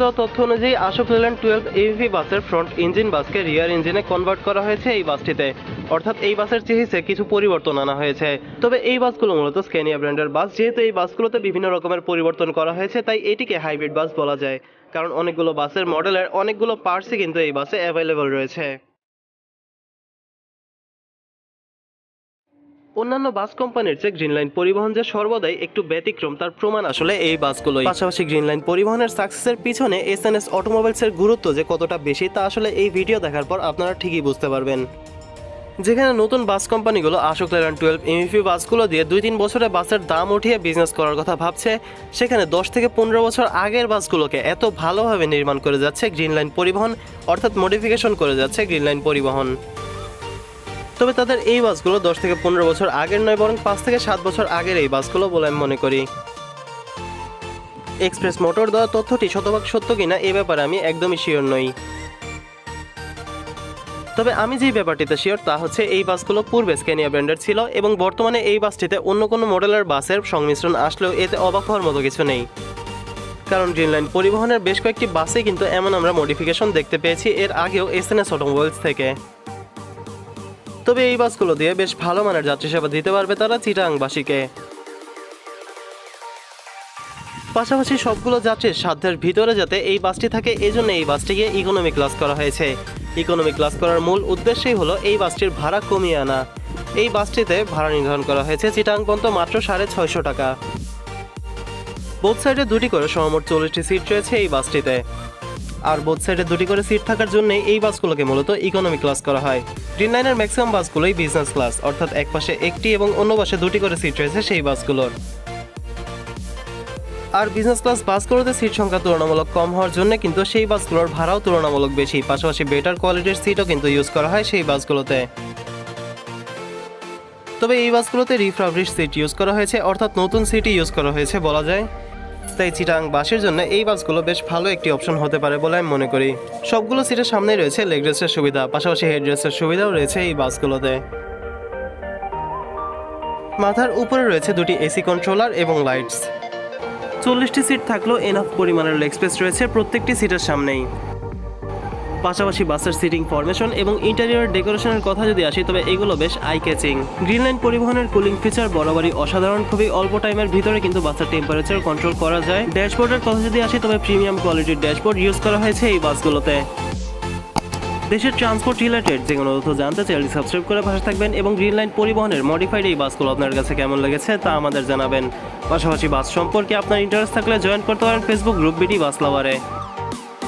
দেওয়া তথ্য অনুযায়ী আশোক লেল্যান্ড টুয়েলভ এভিভি বাসের ফ্রন্ট ইঞ্জিন বাসকে রিয়ার ইঞ্জিনে কনভার্ট করা হয়েছে এই বাসটিতে। অর্থাৎ এই বাসের চেহিসে কিছু পরিবর্তন আনা হয়েছে। তবে এই বাসগুলো মূলত স্ক্যানিয়া ব্র্যান্ডের বাস, যেহেতু এই বাসগুলোতে বিভিন্ন রকমের পরিবর্তন করা হয়েছে, তাই এটিকে হাইব্রিড বাস বলা যায়। কারণ অনেকগুলো বাসের মডেলের অনেকগুলো পার্টসই কিন্তু এই বাসে অ্যাভেলেবল রয়েছে। অন্যান্য বাস কোম্পানির চেয়ে গ্রিন লাইন পরিবহন যে সর্বদাই একটু ব্যতিক্রম, তার প্রমাণ আসলে এই বাসগুলোই। পাশাপাশি গ্রিন লাইন পরিবহনের সাকসেসের পিছনে এস এন এস অটোমোবাইলসের গুরুত্ব যে কতটা বেশি, তা আসলে এই ভিডিও দেখার পর আপনারা ঠিকই বুঝতে পারবেন। যেখানে নতুন বাস কোম্পানিগুলো আশোক লেল্যান্ড টুয়েলভ এমইপি বাসগুলো দিয়ে দুই তিন বছরে বাসের দাম উঠিয়ে বিজনেস করার কথা ভাবছে, সেখানে দশ থেকে পনেরো বছর আগের বাসগুলোকে এত ভালোভাবে নির্মাণ করে যাচ্ছে গ্রিন লাইন পরিবহন, অর্থাৎ মডিফিকেশন করে যাচ্ছে গ্রিন লাইন পরিবহন। তবে তাদের এই বাসগুলো দশ থেকে পনেরো বছর আগের নয়, বরং পাঁচ থেকে সাত বছর আগের এই বাসগুলো বলে আমি মনে করি। এক্সপ্রেস মোটর দেওয়া তথ্যটি শতভাগ সত্য কিনা এ ব্যাপারে আমি একদমই শিওর নই। তবে আমি যে ব্যাপারটিতে শিওর তা হচ্ছে এই বাসগুলো পূর্বে স্ক্যানিয়া ব্র্যান্ডের ছিল এবং বর্তমানে এই বাসটিতে অন্য কোনো মডেলের বাসের সংমিশ্রণ আসলেও এতে অবাক হওয়ার মতো কিছু নেই। কারণ গ্রিনলাইন পরিবহনের বেশ কয়েকটি বাসে কিন্তু এমন আমরা মডিফিকেশন দেখতে পেয়েছি এর আগেও এস এন এস অটোমোবাইলস থেকে। তবে এই বাসগুলো দিয়ে বেশ ভালো মানের যাত্রী সেবা দিতে পারবে তারা চিটাংবাসীকে। পাশাপাশি সবগুলো যাত্রীর সাধ্যের ভিতরে যাতে এই বাসটি থাকে এই জন্য এই বাসটিকে ইকোনমি ক্লাস করা হয়েছে। ইকোনমি ক্লাস করার মূল উদ্দেশ্যই হলো এই বাসটির ভাড়া কমিয়ে আনা। এই বাসটিতে ভাড়া নির্ধারণ করা হয়েছে চিটাং পর্যন্ত মাত্র সাড়ে ছয়শো টাকা। বোথ সাইডে দুটি করে সমমোট চল্লিশটি সিট রয়েছে এই বাসটিতে। আর বোথ সাইডে দুটি করে সিট থাকার জন্য এই বাসগুলোকে মূলত ইকোনমি ক্লাস করা হয়। গ্রিন লাইনের ম্যাক্সিমাম বাসগুলোই বিজনেস ক্লাস অর্থাৎ এক পাশে একটি এবং অন্য পাশে দুটি করে সিট রয়েছে সেই বাসগুলোর। আর বিজনেস ক্লাস বাসগুলোতে সিট সংখ্যা তুলনামূলক কম হওয়ার জন্য কিন্তু সেই বাসগুলোর ভাড়াও তুলনামূলক বেশি। পাশাপাশি বেটার কোয়ালিটির সিটও কিন্তু ইউজ করা হয় সেই বাসগুলোতে। তবে এই বাসগুলোতে রিফ্রাবলিশ সিট ইউজ করা হয়েছে, অর্থাৎ নতুন সিটই ইউজ করা হয়েছে বলা যায়। তাই চিটাং বাসের জন্য এই বাসগুলো বেশ ভালো একটি অপশন হতে পারে বলে আমি মনে করি। সবগুলো সিটের সামনেই রয়েছে লেগ রেস্টের সুবিধা, পাশাপাশি হেড রেস্টের সুবিধাও রয়েছে এই বাসগুলোতে। মাথার উপরে রয়েছে দুটি এসি কন্ট্রোলার এবং লাইটস চল্লিশটি সিট থাকলেও এনাফ পরিমাণের লেগ স্পেস রয়েছে প্রত্যেকটি সিটের সামনেই। পাশাপাশি বাসের সিটিং ফরমেশন এবং ইন্টেরিয়র ডেকোরেশনের কথা যদি আসি, তবে এগুলো বেশ আই ক্যাচিং গ্রিনলাইন পরিবহনের কুলিং ফিচার বরাবরই অসাধারণ। খুবই অল্প টাইমের ভিতরে কিন্তু বাসের টেম্পারেচার কন্ট্রোল করা যায়। ড্যাশবোর্ডের কথা যদি আসি, তবে প্রিমিয়াম কোয়ালিটির ড্যাশবোর্ড ইউজ করা হয়েছে এই বাসগুলোতে। দেশের ট্রান্সপোর্ট রিলেটেড যে কোনো তথ্য জানতে চ্যানেলটি সাবস্ক্রাইব করে পাশে থাকবেন এবং গ্রিন লাইন পরিবহনের মডিফাইড এই বাসগুলো আপনার কাছে কেমন লেগেছে তা আমাদের জানাবেন। পাশাপাশি বাস সম্পর্কে আপনার ইন্টারেস্ট থাকলে জয়েন করতে পারেন ফেসবুক গ্রুপ বিডি বাস লাভারে